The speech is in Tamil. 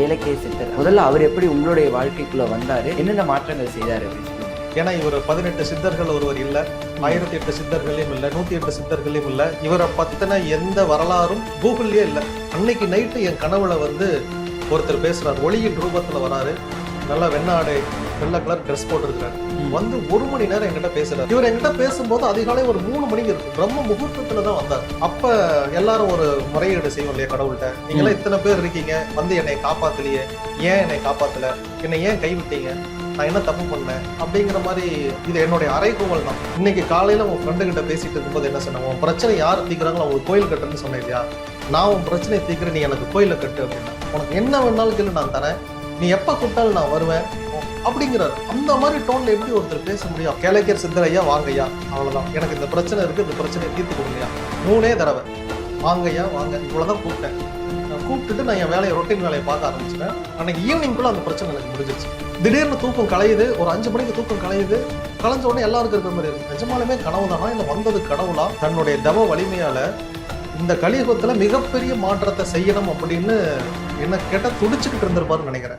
ஏலக்கே சித்தர். முதல்ல அவர் எப்படி உங்களுடைய வாழ்க்கைக்குள்ள வந்தாரு? என்னென்ன மாற்றங்கள் செய்தார் அப்படின்னு ஏன்னா இவர் பதினெட்டு சித்தர்கள் ஒருவர் இல்ல ஆயிரத்தி எட்டு சித்தர்களையும் இல்ல நூத்தி எட்டு சித்தர்களையும் இல்ல. இவரை பத்தின எந்த வரலாறும் கூகுள்லயே இல்ல. அன்னைக்கு நைட்டு என் கனவுல வந்து ஒருத்தர் பேசுறார். ஒளியின் ரூபத்துல வராரு. நல்லா வெண்ணாடை வெள்ளை கலர் ட்ரெஸ் போட்டிருக்கிறாரு. வந்து ஒரு மணி நேரம் என்கிட்ட பேசுறாரு இவர் என்கிட்ட பேசும்போது அதிகாலை ஒரு மூணு மணிக்கு இருக்கும் பிரம்ம முகூர்த்தத்துல தான் வந்தார். அப்ப எல்லாரும் ஒரு முறையீடு செய்வோம் இல்லையா கடவுள்கிட்ட? நீங்களாம் இத்தனை பேர் இருக்கீங்க. வந்து என்னை காப்பாத்தலையே. ஏன் என்னை காப்பாத்தல? என்னை ஏன் கைவிட்டீங்க? நான் என்ன தப்பு பண்ணேன்? அப்படிங்கிற மாதிரி இது என்னுடைய அறைகூவல் தான். இன்னைக்கு காலையில உன் ஃப்ரெண்டு கிட்ட பேசிட்டு இருக்கும்போது என்ன சொன்னேன்? உன் பிரச்சனை யார் தீக்குறாங்களோ அவங்களுக்கு கோயில் கட்டுன்னு சொன்னேன் இல்லையா? நான் உன் பிரச்சனையை தீர்க்கிறேன் நீ எனக்கு கோயில கட்டு அப்படின்னா. உனக்கு என்ன வேணாலும் கேளு நான் தரேன். நீ எப்ப கூப்பிட்டாலும் நான் வருவேன். அப்படிங்கிறார். அந்த மாதிரி டோன்ல எப்படி ஒருத்தர் பேச முடியும்? கேளைக்கர் சித்தர் வாங்கையா வாங்கய்யா? அவ்வளவுதான். எனக்கு இந்த பிரச்சனை இருக்கு இந்த பிரச்சனையை தீர்த்து கொடுங்கயா மூணே தடவை. வாங்கையா வாங்க. இவ்வளவுதான் கூப்பிட்டேன். நான் கூப்பிட்டுட்டு நான் என் வேலையை ரொட்டீன் வேலையை பார்க்க ஆரம்பிச்சிட்டேன். அன்னைக்கு ஈவினிங்குள்ள அந்த பிரச்சனை எனக்கு முடிஞ்சிச்சு திடீர்னு தூக்கம் கலையுது. ஒரு அஞ்சு மணிக்கு தூக்கம் கலையுது. கலைஞ்ச உடனே எல்லாருக்கும் இருக்கிற மாதிரி இருக்கு. நிஜமாலுமே கனவு தானா? இல்லை வந்தது கடவுளா? தன்னுடைய தவ வலிமையால இந்த கலியுகத்துல மிகப்பெரிய மாற்றத்தை செய்யணும் அப்படின்னு என்ன கேட்டால் துடிச்சுக்கிட்டு இருந்திருப்பாருன்னு நினைக்கிறேன்.